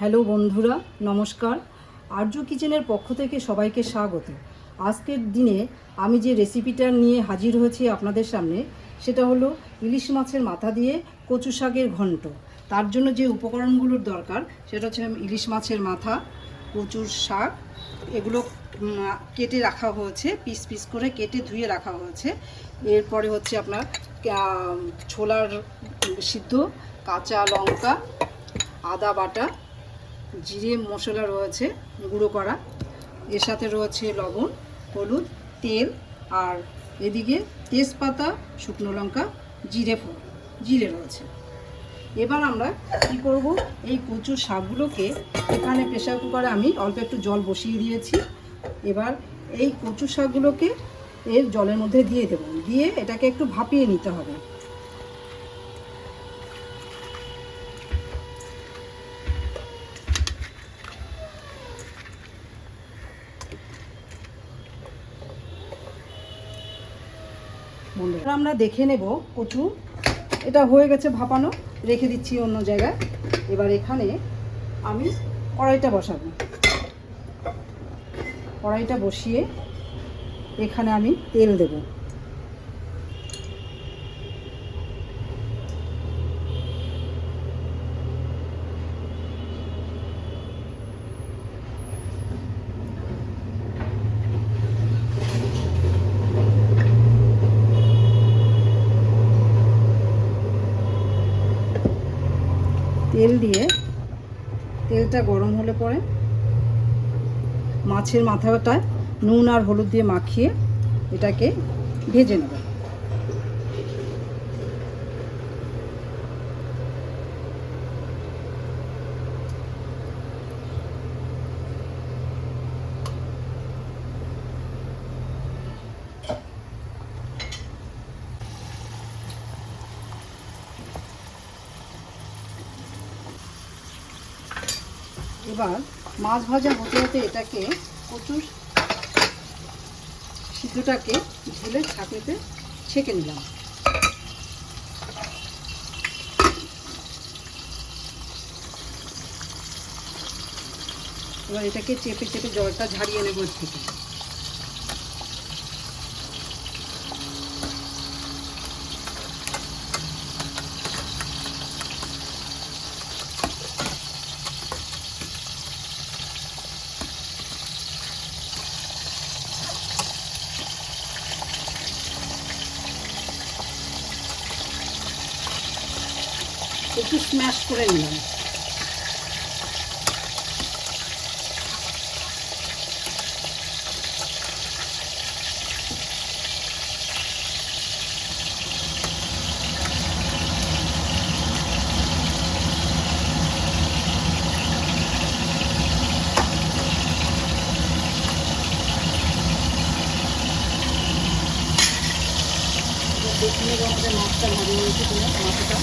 Hello বন্ধুরা, নমস্কার। আর্য কিচেনের পক্ষ থেকে সবাইকে স্বাগত। আজকের দিনে আমি যে রেসিপিটা নিয়ে হাজির হয়েছি আপনাদের সামনে, সেটা হলো ইলিশ মাছের মাথা দিয়ে কচু শাকের ঘন্ট। তার জন্য যে উপকরণগুলোর দরকার, সেটা হচ্ছে ইলিশ মাছের মাথা, কচুর শাক, এগুলো কেটে রাখা হয়েছে, পিস পিস করে কেটে ধুয়ে রাখা হয়েছে। এরপরে হচ্ছে আপনার ছোলার সিদ্ধ, কাঁচা লঙ্কা, আদা বাটা জিরে, মশলা রয়েছে, গুঁড়ো করা। এর সাথে রয়েছে লবণ, হলুদ, তেল আর এদিকে তেজপাতা, শুকনো লঙ্কা, জিরে ফোড়ন, জিরে রয়েছে। এবার আমরা কি করব? এই কচুর শাকগুলোকে এখানে প্রেশার কুকারে আমি অল্প একটু জল বসিয়ে দিয়েছি। এবার এই কচু শাকগুলোকে এর জলের মধ্যে দিয়ে দেবো। দিয়ে এটাকে একটু ভাপিয়ে নিতে হবে। বন্ধুরা আমরা দেখে নেব কচু। এটা হয়ে গেছে ভাপানো, রেখে দিচ্ছি অন্য জায়গায়। এবার এখানে আমি কড়াইটা বসাবো। কড়াইটা বসিয়ে এখানে আমি তেল দেব। তেল দিয়ে তেলটা গরম হলে পরে মাছের মাথাটা নুন আর হলুদ দিয়ে মাখিয়ে এটাকে ভেজে নেব। এবার মাছ ভাজা হতে হতে এটাকে কচুর সিদ্ধটাকে ঢেলে ছাঁকনিতে ছেঁকে নিলাম। এবার এটাকে চেপে চেপে জলটা ঝাড়িয়ে নেব থেকে একটু স্ম্যাশ করে নিলাম। দেখে মাছটা ভালো হয়েছে কিনা মাথাটা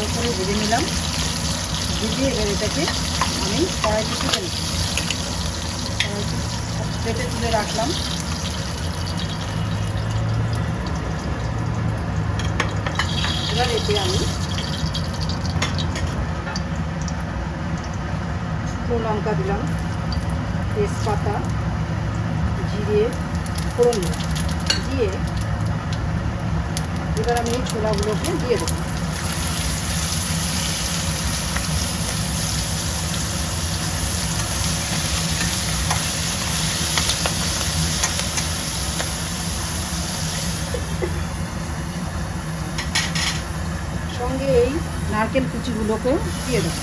ভালো করে ভেজে নিলাম ভেজে এবার এটাকে আমি কড়াইতে তুলে নিচ্ছি প্লেটে তুলে রাখলাম এবার এতে আমি শুকনো লঙ্কা দিলাম তেজপাতা জিরে ফোড়ন দিয়ে এবার আমি ছোলাগুলোকে দিয়ে দেবো সঙ্গে এই নারকেল কুচিগুলোকেও দিয়ে দেবো।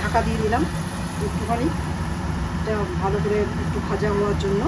ঢাকা দিয়ে দিলাম একটুখানি। ভালো করে একটু ভাজা হওয়ার জন্য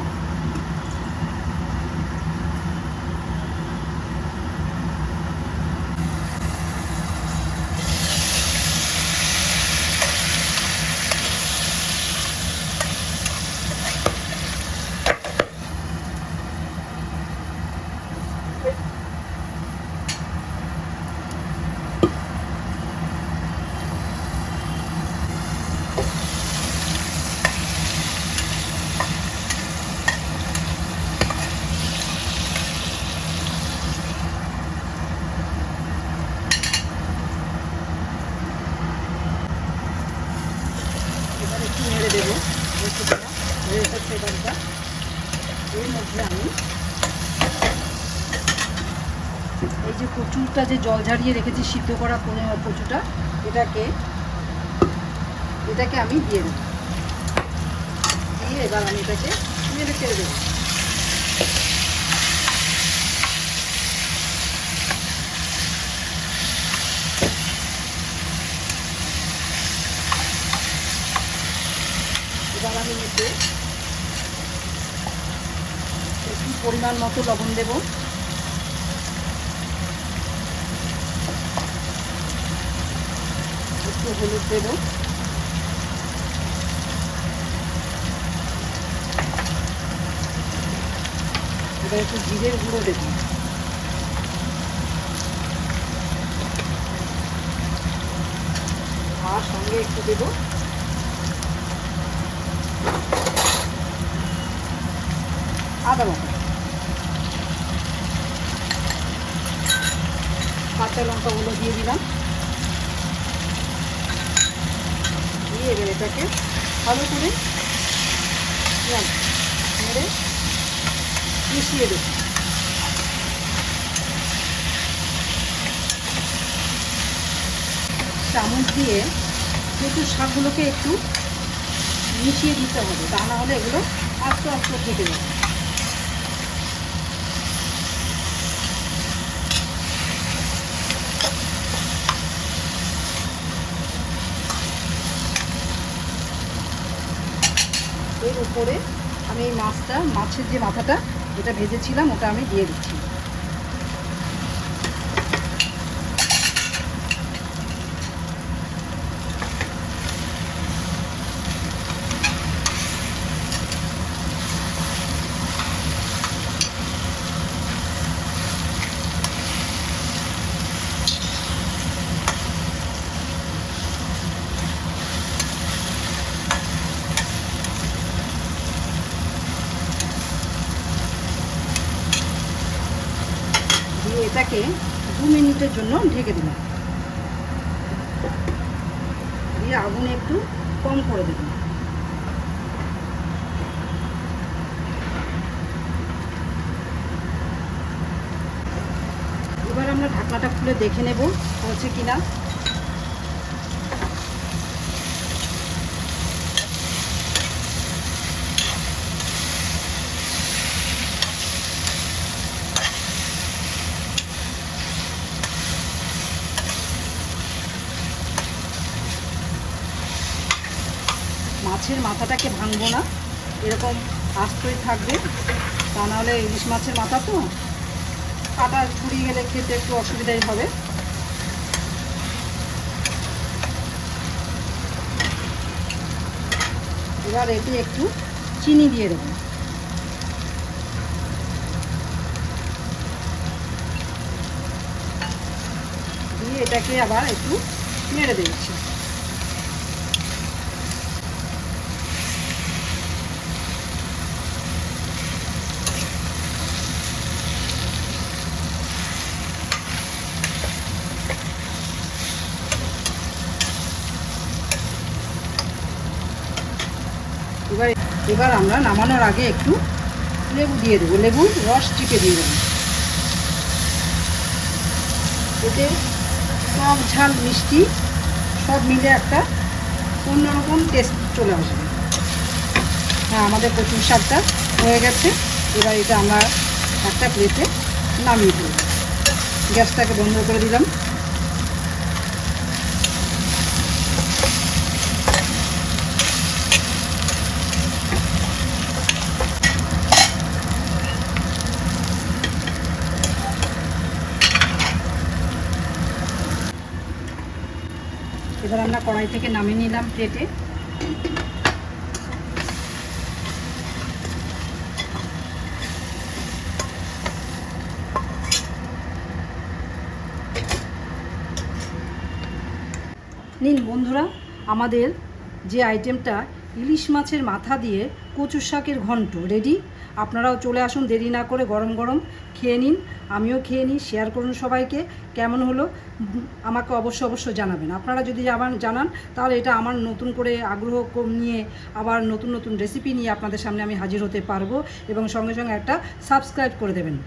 এবার একটু নেড়ে দেবো রেসিপিটা রেসিপি সেবারটা এর মধ্যে আমি এই যে কচুরটা যে জল ঝাড়িয়ে রেখেছি, সিদ্ধ করা কচুটা, এটাকে এটাকে আমি দিয়ে দেবো। দিয়ে এবার আমি এটাকে নেড়ে ছেড়ে দেবো। এবার আমি একটু পরিমাণ মতো লবণ দেব। একটু হলুদ দেব। এবার একটু জিরের গুঁড়ো দেব। আর সঙ্গে একটু দেবো। আদা বাটা। কাঁচা লঙ্কাগুলো দিয়ে দিলাম দিয়ে এবার এটাকে ভালো করে। নেড়ে মিশিয়ে দেব চামচ দিয়ে একটু শাকগুলোকে একটু মিশিয়ে দিতে হবে, তা না হলে এগুলো আস্তে আস্তে থেকে যাবে এর উপরে আমি এই মাছটা মাছের যে মাথাটা যেটা ভেজেছিলাম ওটা আমি দিয়ে দিচ্ছি। দিয়ে দু মিনিটের জন্য ঢেকে দিলাম। দিয়ে আগুন একটু কম করে দেবেন এবার আমরা ঢাকনাটা খুলে দেখে নেব হচ্ছে কিনা। মাছের মাথাটাকে ভাঙবো না। এরকম আস্তই থাকবে। তা নাহলে ইলিশ মাছের মাথা তো কাটা ছুরিয়ে গেলে খেতে একটু অসুবিধাই হবে। এবার এতে একটু চিনি দিয়ে দেবো। দিয়ে এটাকে আবার একটু নেড়ে দিচ্ছি। এবার এবার আমরা নামানোর আগে একটু লেবু দিয়ে দেবো। লেবু রস চিপে দিয়ে দেবো। এতে টক ঝাল, মিষ্টি সব মিলে একটা অন্যরকম টেস্ট চলে আসবে। হ্যাঁ আমাদের কচুর শাকটা হয়ে গেছে। এবার এটা আমরা একটা প্লেটে নামিয়ে দেবো। গ্যাসটাকে বন্ধ করে দিলাম। এবার আমরা কড়াই থেকে নামিয়ে নিলাম প্লেটে নিন বন্ধুরা আমাদের যে আইটেমটা ইলিশ মাছের মাথা দিয়ে কচুর শাকের ঘন্ট। রেডি আপনারাও চলে আসুন, দেরি না করে গরম গরম খেয়ে নিন। আমিও খেয়ে নিই শেয়ার করুন সবাইকে। কেমন হলো? আমাকে অবশ্য অবশ্য জানাবেন। আপনারা যদি আবার জানান, তাহলে এটা আমার নতুন করে আগ্রহ নিয়ে, আবার নতুন নতুন রেসিপি নিয়ে আপনাদের সামনে আমি হাজির হতে পারব এবং সঙ্গে সঙ্গে একটা সাবস্ক্রাইব করে দেবেন।